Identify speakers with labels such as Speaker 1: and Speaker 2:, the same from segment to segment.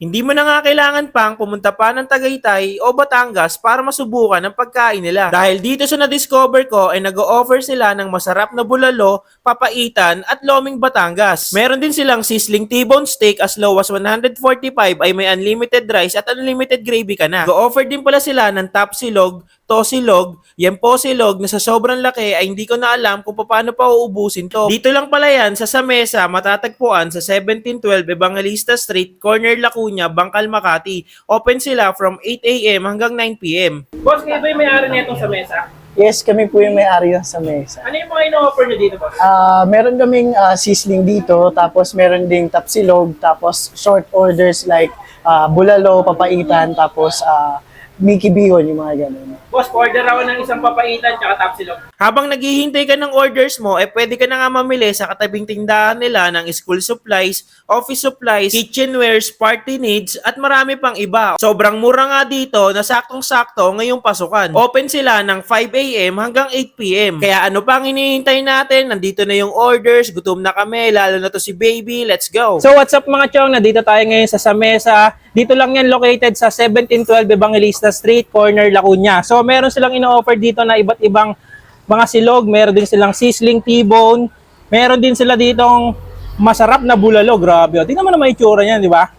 Speaker 1: Hindi mo na nga kailangan pang pumunta pa ng Tagaytay o Batangas para masubukan ang pagkain nila. Dahil dito sa na-discover ko ay nag-o-offer sila ng masarap na bulalo, papaitan at loming Batangas. Meron din silang sizzling T-bone steak as low as 145 ay may unlimited rice at unlimited gravy ka na. Go-offer din pala sila ng top silog, tosilog, yempo silog na sa sobrang laki ay hindi ko na alam kung paano pa uubusin to. Dito lang pala yan sa Samesa matatagpuan sa 1712 Evangelista Street, corner Lacuna, Bangkal, Makati. Open sila from 8 a.m. hanggang 9 p.m. Boss, kayo ba yung may-ari nito sa mesa?
Speaker 2: Yes, kami po yung may-ari sa mesa.
Speaker 1: Ano yung mga ino-offer nyo dito, boss?
Speaker 2: Ah, meron kaming ah, sizzling dito, tapos meron ding tapsilog, tapos short orders like ah, bulalo, papaitan, tapos ah, Mickey Bihon, yung mga ganun.
Speaker 1: Boss, order ako ng isang papaitan tsaka tapsilog. Habang naghihintay ka ng orders mo, eh pwede ka na nga mamili sa katabing tindahan nila ng school supplies, office supplies, kitchenwares, party needs, at marami pang iba. Sobrang mura nga dito na saktong-sakto ngayong pasukan. Open sila ng 5 a.m. hanggang 8 p.m. Kaya ano pang hinihintay natin? Nandito na yung orders, gutom na kami, lalo na to si baby, let's go!
Speaker 3: So what's up mga chong? Nandito tayo ngayon sa Samesa. Dito lang yan located sa 1712 Evangelista Street, corner Lacuna. So meron silang ino-offer dito na iba't ibang mga silog. Meron din silang sizzling T-bone. Meron din sila ditong masarap na bulalo. Grabe. oh. Tingnan mo naman itsura niyan, di ba?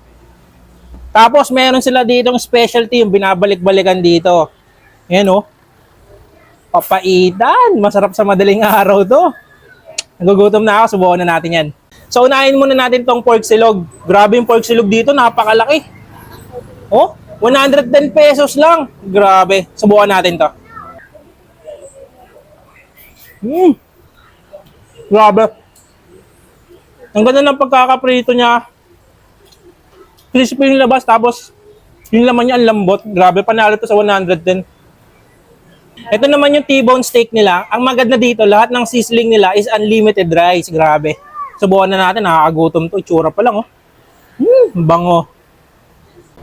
Speaker 3: Tapos meron sila ditong specialty yung binabalik-balikan dito. Ayan oh. Papaitan. Masarap sa madaling araw to. Nagugutom na ako. Subukan na natin yan. So unahin muna natin tong pork silog. Grabe yung pork silog dito. Napakalaki. Oh, 110 pesos lang. Grabe. Subukan natin to. Hmm. Grabe. Ang ganda ng pagkakaprito niya. Crispy yung labas tapos yung laman niya ang lambot. Grabe, panalo to sa 110. Ito naman yung T-bone steak nila. Ang maganda dito, lahat ng sizzling nila is unlimited rice. Grabe. Subukan na natin, nakakagutom to. Itsura pa lang, oh. Hmm, bango.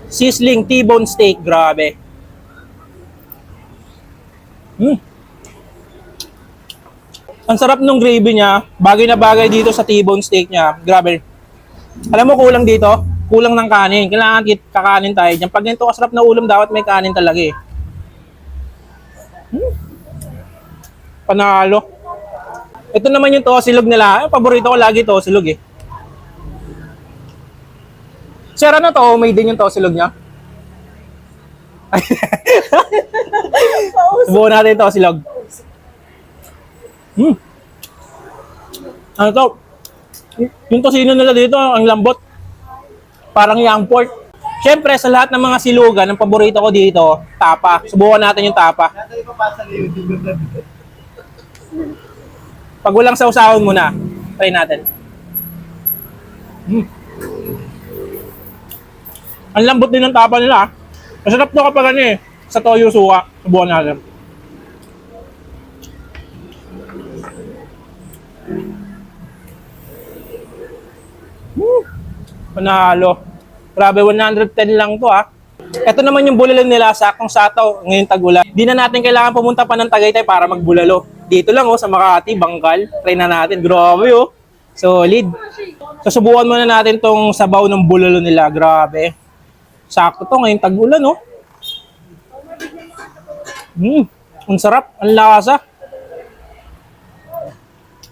Speaker 3: Sizzling T-bone steak, grabe. Hmm. Ang sarap nung gravy niya. Bagay na bagay dito sa T-bone steak niya. Grabe. Alam mo, kulang dito. Kulang ng kanin. Kailangan kakanin tayo dyan. Pag ganito kasarap na ulam, dapat may kanin talaga eh. Hmm. Panalo. Ito naman yung tosilog nila. Ang paborito ko lagi tosilog eh. Sir, ano to? May din yung tosilog niya? Subukan natin yung tosilog. Hmm. Ano to? Yung tosino nila dito, ang lambot. Parang young pork. Siyempre, sa lahat ng mga silugan, ang paborito ko dito, tapa. Subukan natin yung tapa. Pag walang sausawon muna, try natin. Mm. Ang lambot din ng tapa nila. ah. Masarap to kapag ano eh, sa toyo suka. Subukan natin. Woo! Panalo. Grabe, 110 lang to ah. Ito naman yung bulalo nila, sakong sataw, ngayon tagulan. Di na natin kailangan pumunta pa ng Tagaytay para magbulalo. Dito lang oh, sa Makati, Bangkal. Try na natin. Grabe oh. Solid. Susubukan muna natin tong sabaw ng bulalo nila. Grabe. Sakto to, ngayon tagulan oh. Hmm, ang sarap, ang lasa.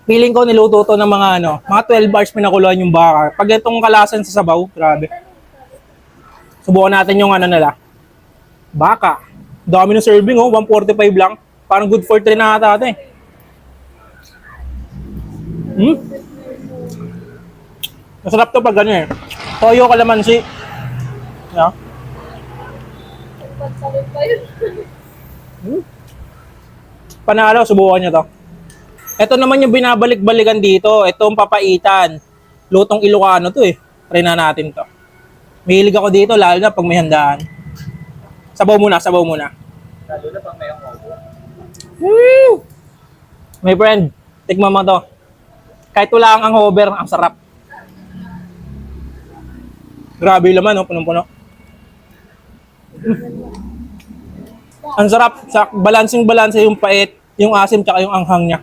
Speaker 3: Feeling ko niluto to ng mga ano, mga 12 hours pinakuluan yung baka. Pag itong kalasan sa sabaw, grabe. Subukan natin yung ano nila. Baka. Dami ng serving oh, 145 lang. Parang good for 3 na ata ito eh. Hmm? Masarap to pag ganyan eh. Toyo kalamansi. Yeah. Hmm? Panalo, subukan nyo to. Ito naman yung binabalik-balikan dito. Ito ang papaitan. Lutong Ilocano to eh. Try na natin to. Mahilig ako dito, lalo na pag may handaan. Sabaw muna, sabaw muna.
Speaker 1: Lalo na pang may
Speaker 3: Woo! My friend, tikman mo to. Kahit wala ang hover, ang sarap. Grabe yung laman, oh, punong-puno. Ang sarap, sa balancing balanse yung pait, yung asim, tsaka yung anghang niya.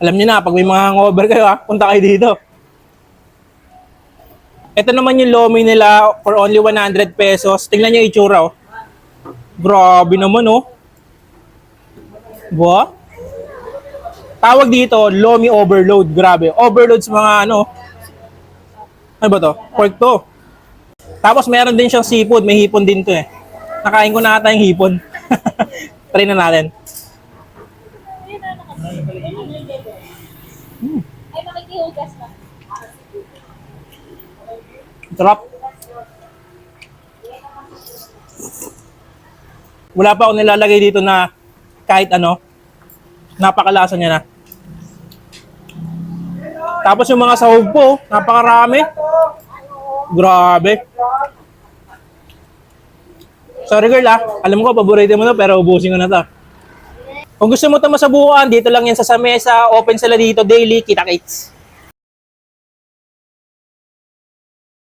Speaker 3: Alam niyo na, pag may mga hangover kayo, ha, punta kayo dito. Ito naman yung lomi nila for only 100 pesos. Tingnan niyo itsura, oh. Grabe naman, oh. Ba? Tawag dito, lomi overload. Grabe. Overload sa mga ano. Ano ba to? Pork to. Tapos meron din siyang seafood. May hipon din to eh. Nakain ko na ata yung hipon. Try na natin.
Speaker 4: Ay, makikihugas na.
Speaker 3: Sarap. Wala pa ako nilalagay dito na kahit ano. Napakalasa niya na. Tapos yung mga sahog po, napakarami. Grabe. Sorry girl ah, alam ko paborito mo na pero ubusin ko na to. Kung gusto mo ito masabukan, dito lang yan sa Samesa. Open sila dito daily, kita kits.